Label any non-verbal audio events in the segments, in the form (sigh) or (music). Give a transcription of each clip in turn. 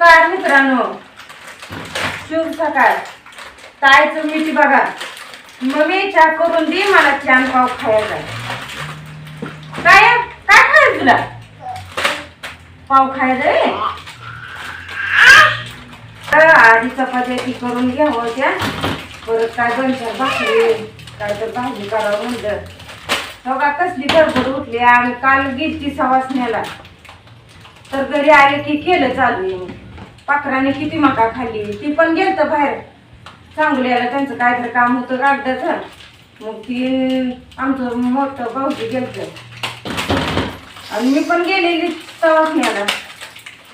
नमस्कार मित्रांनो. शुभ सकाळ. तायचं मीठी बघा. मम्मी चहा करून दे मला छान पाव खायचा काय काय खायचं तुला? पाव खायचा आधी चपात्या ती करून घ्या होत्या परत काय दोन चार भाकरी. काय तर भाजी करावं म्हणलं. बघा कसली गडबड उठली. आम्ही काल गेली सवासण्याला. तर घरी आले की केलं चालू आहे मी. पाखराने किती मका खाल्ली? ती पण गेलत बाहेर. सांगलीला त्यांचं काय तर काम होतं कागदाचं मग ती आमचं मोठं भाऊजी गेलत. आणि मी पण गेलेली सवासण्याला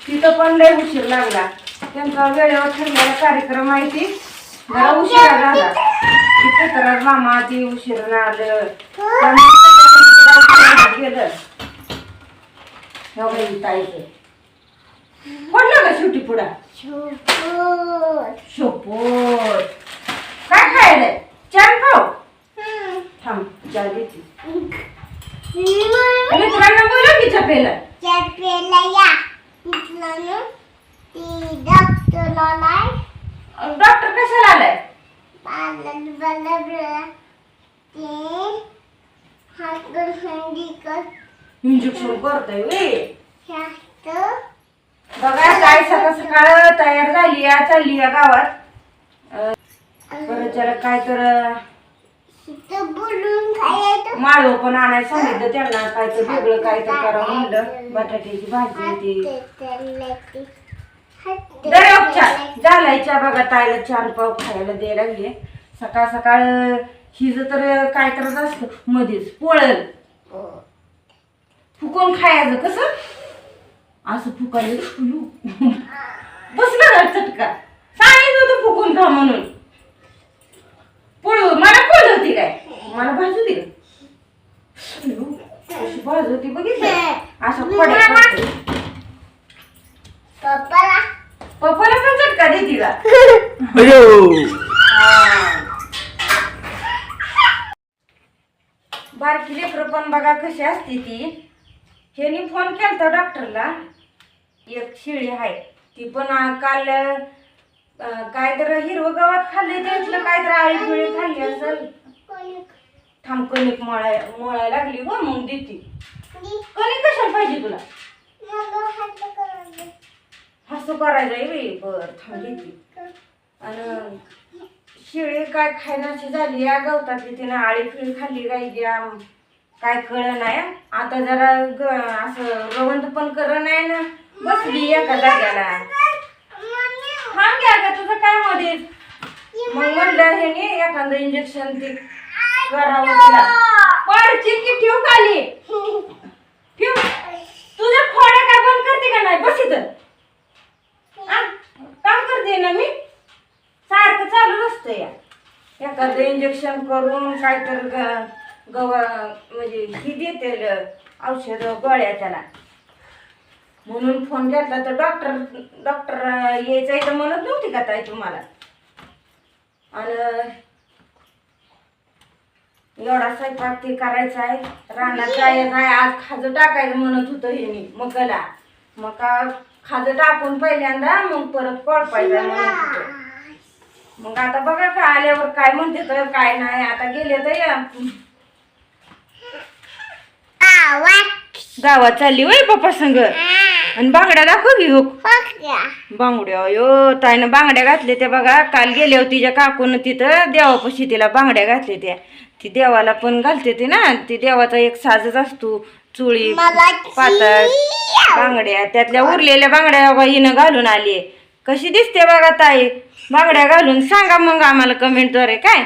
तिथं पण लय उशीर लागला. त्यांचा वेळेवर ठरलेला कार्यक्रम आहे ती. जरा उशिरा झाला. तिथे तर मामा ती उशीर आलं गेलं. एवढं ताईचं पडलं का शेवटी पुढा शोपोट काय खायलंय? चार खाऊ? थांब चार देते. मित्रांना बोला की चपेला डॉक्टर कशाला आलाय? इंजेक्शन करतोय वे बघा काय सकाळ सकाळ तयार झाली या चालली या गावात. परत त्याला काय तर माळव पण आणायला सांगितलं त्यांना काय तर वेगळं काय तर करावं म्हणलं. बटाट्याची भाजी ती दर उपचार झालायच्या बघा ताईला छान पाव खायला द्यायला लागले सकाळ सकाळ हिज तर काय करत असतं मध्येच पोळल फुकून खायचं कसं? असं फुकायला बसलं ना चटका? सांगितलं होतं फुकून खा म्हणून. पोळू मला पोळ होती काय? मला भाजू दे कशी भाज होती बघितलं? असं पडते. पप्पाला. पप्पाला पण चटका देते का? बारकी लेकरं पण बघा कशी असते ती. ह्यानी फोन केलता डॉक्टरला एक शिळी आहे. ती पण काल काय तर हिरवं गवत खाल्ले त्यातलं काय तर आळी पिळी खाल्ली असेल. थांब कणिक मळाय मळायला लागली ग मग देते. कणिक कशाला पाहिजे तुला? असं करायचं आहे बाई बर थांब देते आणि शिळी काय खायनाशी झाली या गवतातली तिनं आळी फिळी खाल्ली काय द्या काय कळ नाही. आता जरा ग असं रवंत पण कर नाही ना. बसली एका गेला. हा घ्या का तुझं काय मध्ये मग म्हणलं हे नी एखादं इंजेक्शन ते करावं तिला. पडची की ठेव खाली? ठेव. तुझ्या खोड्या काय बंद करते का नाही? बस इथं. काम करते ना मी? सारखं चालू असतं या. एखादं इंजेक्शन करून काय तर ग- गव म्हणजे ही देते औषध गोळ्या त्याला. म्हणून फोन घेतला तर डॉक्टर डॉक्टर यायचं तर म्हणत नव्हती का ताई तुम्हाला? आणि एवढा स्वयंपाक ते करायचा आहे रानात जायचं आहे आज खाजं टाकायचं म्हणत होतं हे मी मकाला मका खाजं टाकून पहिल्यांदा मग परत पडपायचा म्हणत होतं. मग आता बघा का आल्यावर काय म्हणते तर काय नाही आता गेले तर या. गावात चालली वय पप्पा संग? आणि बांगड्या दाखव की हो. बांगड्या. यो ताईनं बांगड्या घातल्या त्या बघा. काल गेले होते तिच्या काकून तिथं. देवापाशी तिला बांगड्या घातल्या त्या. ती देवाला पण घालते ते ना. ती देवाचा एक साजच असतो. चुळी पातळ बांगड्या. त्यातल्या उरलेल्या बांगड्या हिनं घालून आली. कशी दिसते बघा ताई. बांगड्या घालून सांगा मग आम्हाला कमेंटद्वारे काय?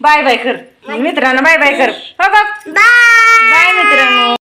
बाय बाय कर. (laughs) मित्रांनो बाय बाय कर. हो बाय मित्रांनो.